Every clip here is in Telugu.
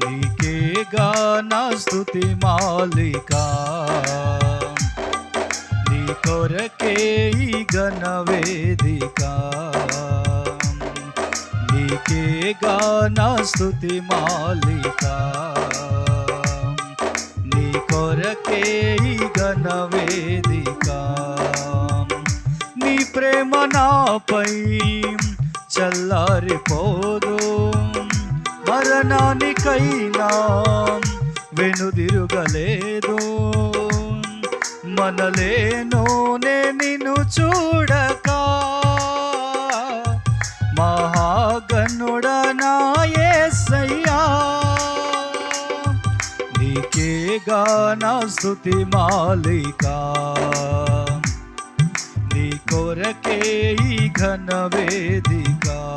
నీకే గానా స్థుతి మాలిక నీ కొరకే ఈ ఘన నీకే గానా స్థుతి స్తుతి మాలిక నీ కొరకే ఈ ఘన నీ ప్రేమ నాపై చల్లారిపోదు మరణానికైనా వెనుదిరుగలేదు. మనలేనో నే నిన్ను చూడక. మహాగనుడనాయసయ్యా నీకే గానా స్థుతి స్తుతి మాలికా. నీ కొరకే ఈ ఘన వేదికా.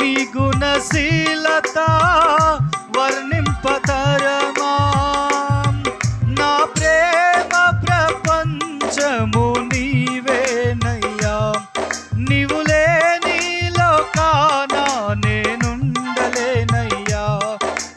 నీ గుణశీలత వర్ణింపతరమా? నా ప్రేమ ప్రపంచము నీవేనయ్యా. నీవు లేని లోకాన నేనుండలేనయ్యా.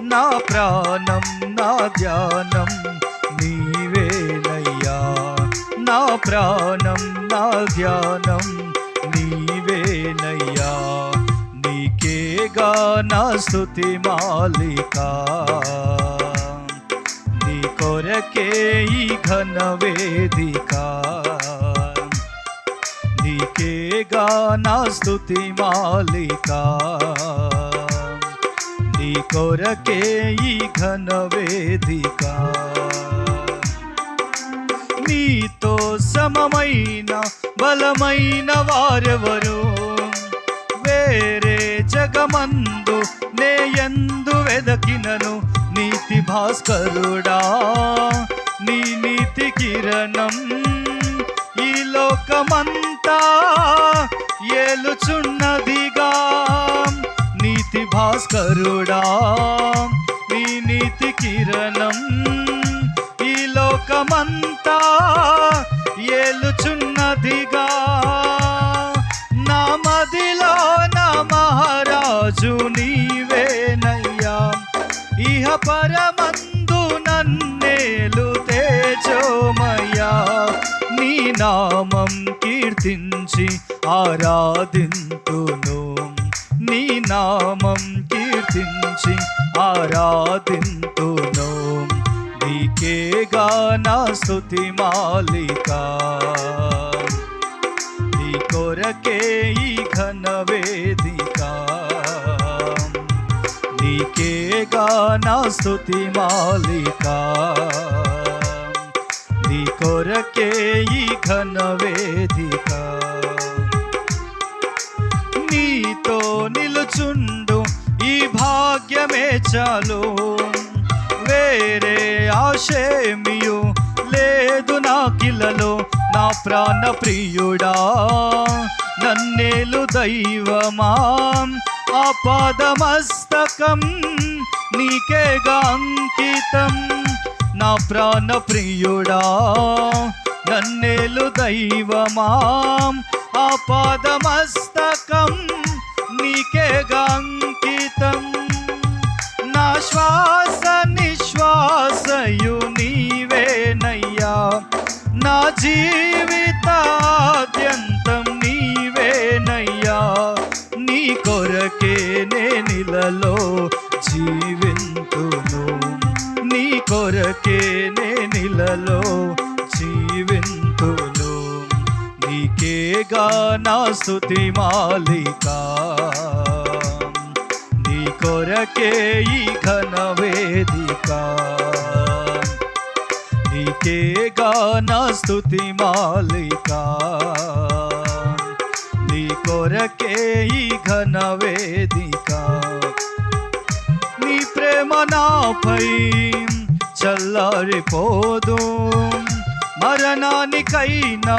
నా ప్రాణం నా ధ్యానం నీవేనయ్యా. నా ప్రాణం నా ధ్యానం నీకేగా నా స్తుతి మాలికా. నీ కొరకే ఈ ఘన వేదిక. నీకేగా నా స్థుతి మాలిక. నీ కొరకే ఈ ఘన వేదిక. నీతో సమమైన బలమైన వారెవరో వేరే జగమందు నే ఎందు వెదకినను నీతి భాస్కరుడా. నీ నీతి కిరణం ఈ లోకమంతా ఏలుచున్నదిగా. నీతి భాస్కరుడా నీ నీతి కిరణం ఈ లోకమంతా ఏలుచున్నదిగా. కీర్తించి ఆరాధింతును. నీ నామం కీర్తించి ఆరాధింతును. నీకేగా నా స్తుతి మాలిక. నీ కొరకే ఈ ఘన వేదిక. నీకేగా నా స్తుతి మాలికా. నీ కొరకే ఈ ఘన వేదిక. నిలుచుండు ఈ భాగ్యమే చాలు. వేరే ఆశేమియు లేదు నా కిలలో నా ప్రాణ ప్రియుడా. నన్నేలు దైవమా? ఆ పాదమస్తకం నీకేగా అంకితం నా ప్రాణ ప్రియుడా నన్నేలు దైవమా? పాదమస్తకం నీకేగా అంకితం నా శ్వాస నిశ్వాసయు నీవేనయ్యా. నా జీవితాద్యంతం నీవేనయ్యా. నీ కొరకే నేనిలలో జీవింతును. నీ కొరకే నేనిలలో నీకేగా నా స్థుతి మాలిక. నీ కొరకే ఈ ఘన వేదిక. నీకేగా నా స్థుతి మాలిక. నీ కొరకే ఈ ఘన వేదిక. నీ ప్రేమ ప్రేమ నాపై చల్లారిపోదు. మరణానికైనా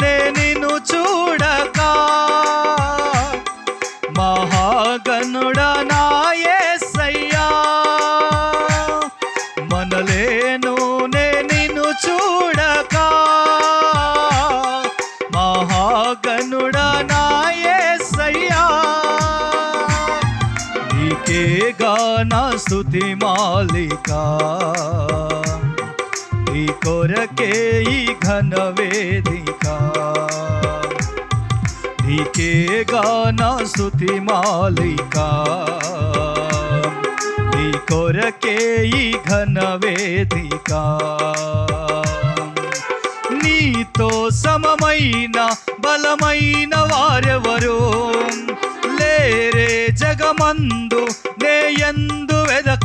స్థుతి మాలిక. నీ కొరకే ఈ ఘన వేదిక. నీకే గాన స్థుతి మాలిక. నీ కొరకే ఈ ఘన వేదిక. నీతో సమమైన బలమైన వారెవరు? లేరే జగమందు నేయందు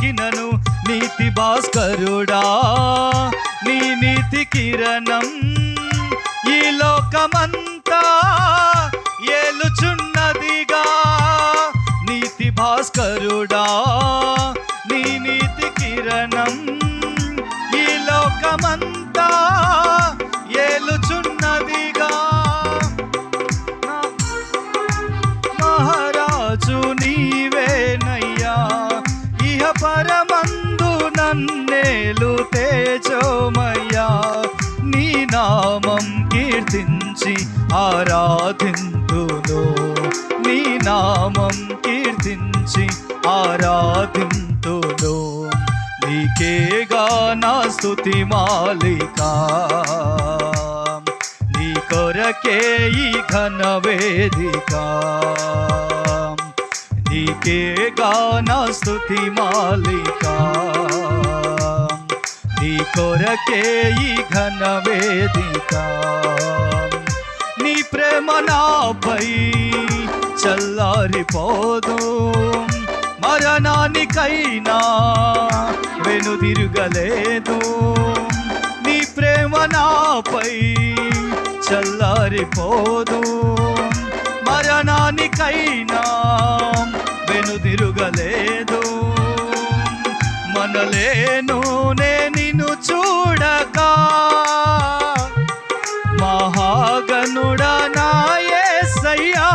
ఎందు నీతి భాస్కరుడా నీ నీతి కిరణం ఈ లోకమంతా ఏలుచున్నదిగా. నీతి భాస్కరుడా నీ నీతి కిరణం ఈ లోకమంతా నన్నేలు తేజోమయ్యా నీ నామం కీర్తించి ఆరాధింతును. నీ నామం కీర్తించి ఆరాధింతును. నీకే గానా స్థుతి మాలిక నీ కొరకే ఈ ఘన వేదిక. నీకే గానా స్థుతి మాలికా నీ కొరకే ఈ ఘన వేదిక. నీ ప్రేమ నాపై చల్లారిపోదు. మరణానికైనా వెనుదిరుగలేదు నీ ప్రేమ నాపై చల్లారిపోదు. మరణానికైనా వెనుదిరుగలేదు మనలేను నే నిన్ను చూడక. మహాగణుడనా నాయసయ్యా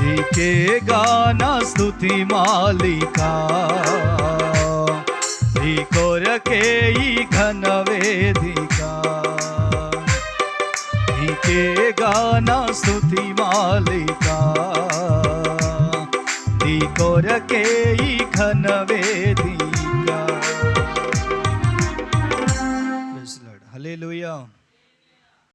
నీకే గాన స్థుతి మాలిక. నీ కొరకే ఈ ఘన వేదిక. నీకే గాన స్థుతి మాలికా. కొరకే ఈ ఘనవేది